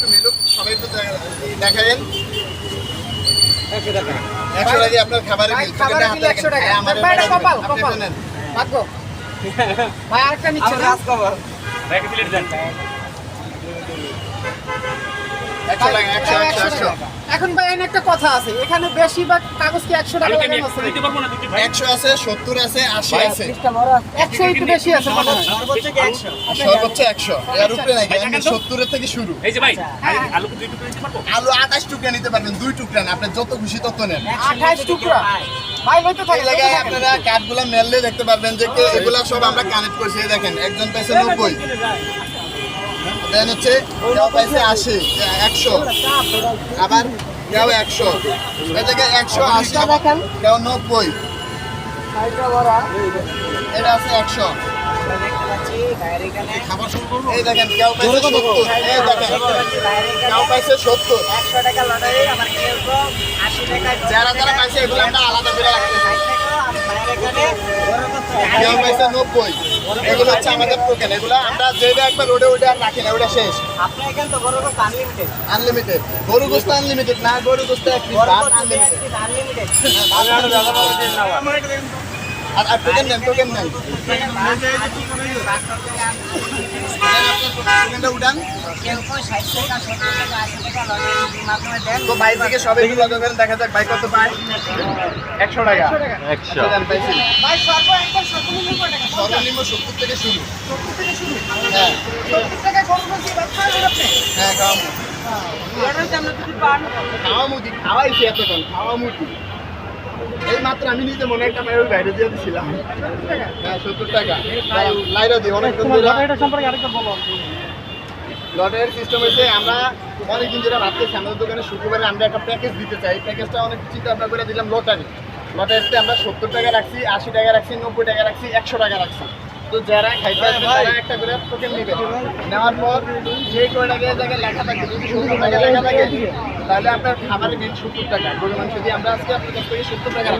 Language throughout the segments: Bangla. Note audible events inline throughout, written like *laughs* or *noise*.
একটু মিলুক সবাই একটু দেখা- দেখাবেন একশো টাকা। আপনার খাবারের ভাই, বিল খাবারের বিল 100 টাকা। হ্যাঁ, আমার কপাল, কপাল। ভাগ্য। *laughs* ভাই আরেকটা নিচ্ছে একশো টাকা একশো একশো একশো এখন ভাই এখানে একটা কথা আছে। এখানে বেশিরভাগ কাগজ কি একশো টাকা লাগানো আছে একশো আছে সত্তর আছে আশি আছে। একশো একটু বেশি আছে সর্বোচ্চ একশো? এর উপরে নাই সত্তরের থেকে শুরু। এই যে ভাই হ্যাঁ। আলু আঠাশ টুকরা নিতে পারবেন দুই টুকরা না। আপনি যত খুশি তত নেন। আঠাশ টুকরা? আপনারা কাঠগুলা মেললে দেখতে পারবেন যে এগুলা সব আমরা কানেক্ট করছি। দেখেন একজন পাইছে নব্বই। দেন হচ্ছে কেউ পাইছে আশি, একশো। আবার কেউ একশো। এটাকে একশো আশি কেউ নব্বই। এটা আছে একশো। এই দেখেন কেউ পাইছে এই দেখেন কেউ পাইছে সত্তর। যারা যারা পাইছে এগুলো আমরা আলাদা করে রাখতেছি কেউ পাইছে নব্বই। এগুলো হচ্ছে আমাদের টোকেন এগুলো আমরা যেটা একবার রোডে ওটা আর রাখি না ওটা শেষ। আনলিমিটেড গরু গোস্ত আনলিমিটেড না গরু গোস্ত এক পিস ভাত আনলিমিটেড আর আর টোকেন নেন টোকেন নেন। উঠান। তো থেকে সবাই এগুলো করবেন দেখা যাক ভাই কত পায়। একশো টাকা। একশো। সর্বনিম্ন সত্তর থেকে শুরু। সত্তর থেকে শুরু? হ্যাঁ। আপনি? হ্যাঁ। খাওয়া মুদি খাওয়াইছি এতক্ষণ খাওয়া মুদি। এই মাত্র আমি নিজে মনে একটা মেয়ের বাইরে দিয়ে দিছিলাম। হ্যাঁ সত্তর টাকা। লাইরা দিই অনেক সম্পর্কে আরেকটা বলো। লটারির সিস্টেম হচ্ছে আমরা অনেকদিন যেটা ভাবতেছি আমাদের দোকানে শুক্রবারে আমরা একটা প্যাকেজ দিতে চাই। প্যাকেজটা অনেক চিন্তা ভাবনা করে দিলাম লটারি লটারিতে আমরা সত্তর টাকা রাখছি আশি টাকা রাখছি নব্বই টাকা রাখছি একশো টাকা রাখছি। তো যারা খাইতে আসবে তারা একটা করে টোকেন নেবে। নেওয়ার পর যে কয় টাকা জায়গায় লেখা থাকে যদি সত্তর টাকা লেখা থাকে তাহলে আপনার খাবারের বিল সত্তর টাকা। গরু মাংস দিয়ে আমরা আজকে আপনার কাছ থেকে সত্তর টাকা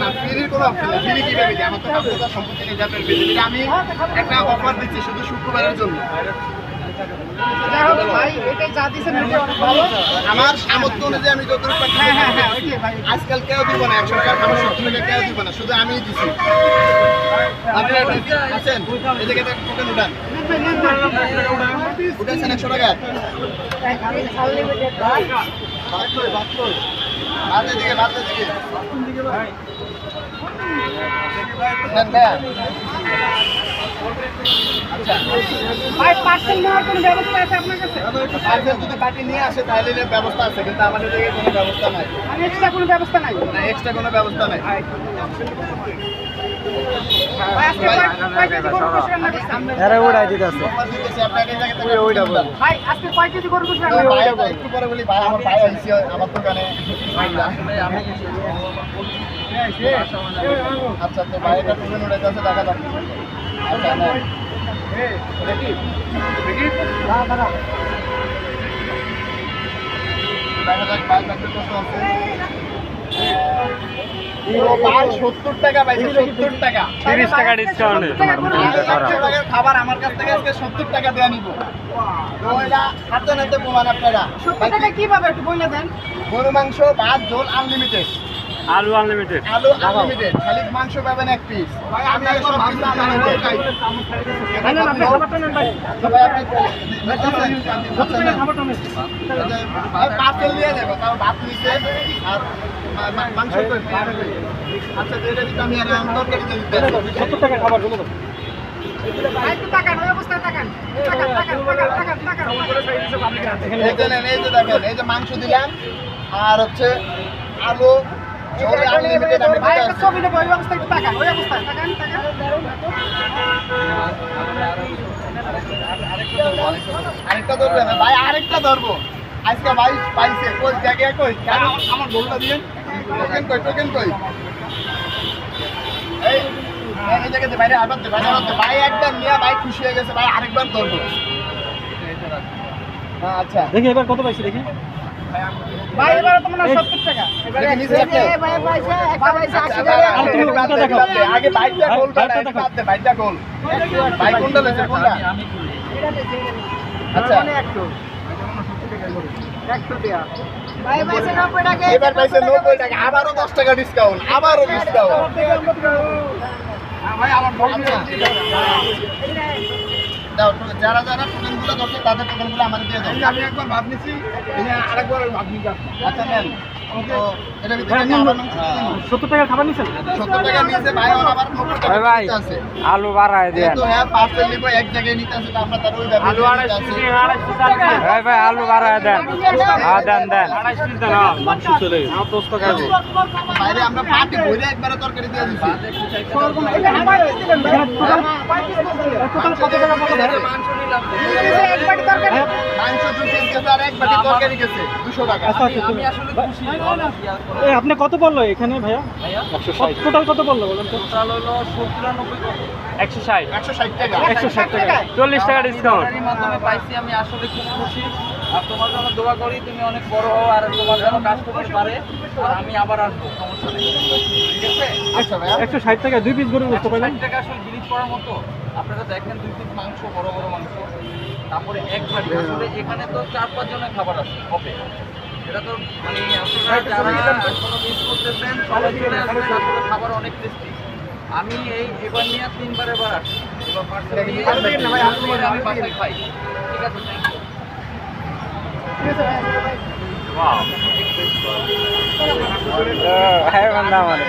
না ফ্রির কোনো অপশন নেই। ফ্রি কীভাবে আমার তো সম্পত্তি নিয়ে যাবে আমি একটা অফার দিচ্ছি শুধু শুক্রবারের জন্য। আমার সামর্থ্য অনুযায়ী আমি যতটুকু হ্যাঁ হ্যাঁ হ্যাঁ আজকাল কেউ দিব না একশো টাকা আমার সত্তর টাকা কেউ দিব না শুধু আমিই দিছি। আছেন? টোকেন উঠান। উঠেছেন একশো টাকা? দিকে দিকে ভাই ব্যবস্থা আছে আপনার কাছে? পার্সেল যদি পার্টি নিয়ে আসে তাহলে ব্যবস্থা আছে কিন্তু আমাদের কোনো ব্যবস্থা নাই। মানে এক্সট্রা কোনো ব্যবস্থা নাই? না এক্সট্রা কোনো ব্যবস্থা নাই। থেকে ওইটা বলব ভাই আজকে কয় কেজি গরু গোশ রান্না ভাই, করছেন? একটু পরে বলি ভাই আমার ভাই আইসি আমার দোকানে। আচ্ছা তো ভাই এটা কত আছে টাকা পাইছে টাকা তিরিশ টাকা ডিসকাউন্ট খাবার আমার কাছ থেকে আজকে সত্তর টাকা দেওয়া নিব হাতে নাতে প্রমাণ আপনারা সত্তর টাকা কীভাবে একটু বলে দেন গরু মাংস ভাত ঝোল আনলিমিটেড আলু আনলিমিটেড আলু আনলিমিটেড খালি মাংস পাবেন এক পিস ভাই আমি আনলিমিটেড আপনি দিয়ে দেবো। আচ্ছা আর সত্তর টাকা মাংস দিলাম আর হচ্ছে আলু আরেকটা ধরবে না, ভাই, আরেকটা ধরবো। আজকে ভাই পাইছে কই জায়গা কই আমার গোলটা দিয়েন টোকেন কই টোকেন কই এই এই এই জায়গাতে বাইরে আবার দে বাইরে আবার ভাই একবার নিয়ে ভাই খুশি হয়ে গেছে ভাই আরেকবার ধরবো হ্যাঁ, আচ্ছা দেখি এবার কত পাইছি দেখি ভাই এবারে তো মনে টাকা দেখি নিচে ভাই পাইছে একটা পাইছে আশি আচ্ছা, টাকা আর তুমি বাদ দে, আগে বাইকটা গোল বাইকটা গোল ভাই কোনটা লেছে আচ্ছা টাকা এবার পাইছে নব্বই টাকা। আবারও দশ টাকা ডিসকাউন্ট আবারও ডিসকাউন্ট দাও তো যারা যারা টোকেনগুলো ধরছে তাদের টোকেনগুলো আমাদের দিয়ে দাও আমি একবার ভাব নিছি আরেকবার ভাব আচ্ছা নেন আলু বাড়ায় হ্যাঁ আড়াইশো ভাই ভাই আলু বাড়ায় দেন হ্যাঁ দেন দেন বাইরে আমরা পাটি একবারে তরকারি দিয়ে দিচ্ছি দুশো টাকা। এই আপনি কত বলল এখানে ভাইয়া? টোটাল কত বলল বলেন তো? একশো ষাট। একশো ষাট টাকা। একশো ষাট টাকা। চল্লিশ টাকা ডিসকাউন্ট মাধ্যমে পাইছি আমি আসলে খুব খুশি। আর তোমার জন্য দোয়া করি তুমি অনেক বড় হও আর তোমার জন্য কাজ করতে পারে। আমি আবার আসব সমস্যা নেই। ঠিক আছে? একশো ষাট টাকা দুই পিস গরু বুঝতে পারলেন ষাট টাকা আসলে জিনিস করার মতো। আপনারা দেখেন দুই পিস মাংস বড় বড় মাংস। তারপরে এক ভাটি আসলে এখানে তো চার পাঁচ জনের খাবার আছে হবে। এটা তো মানে আপনারা যারা এখনও মিস করতেছেন সবাই চলে আসবেন। আসলে খাবার অনেক টেস্টি আমি এই এবার নিয়ে তিনবার এবার আসছি। এবার পার্সেল আমি বাসায় খাই। ঠিক আছে থ্যাংক ইউ হ্যাঁ বান্দা আমার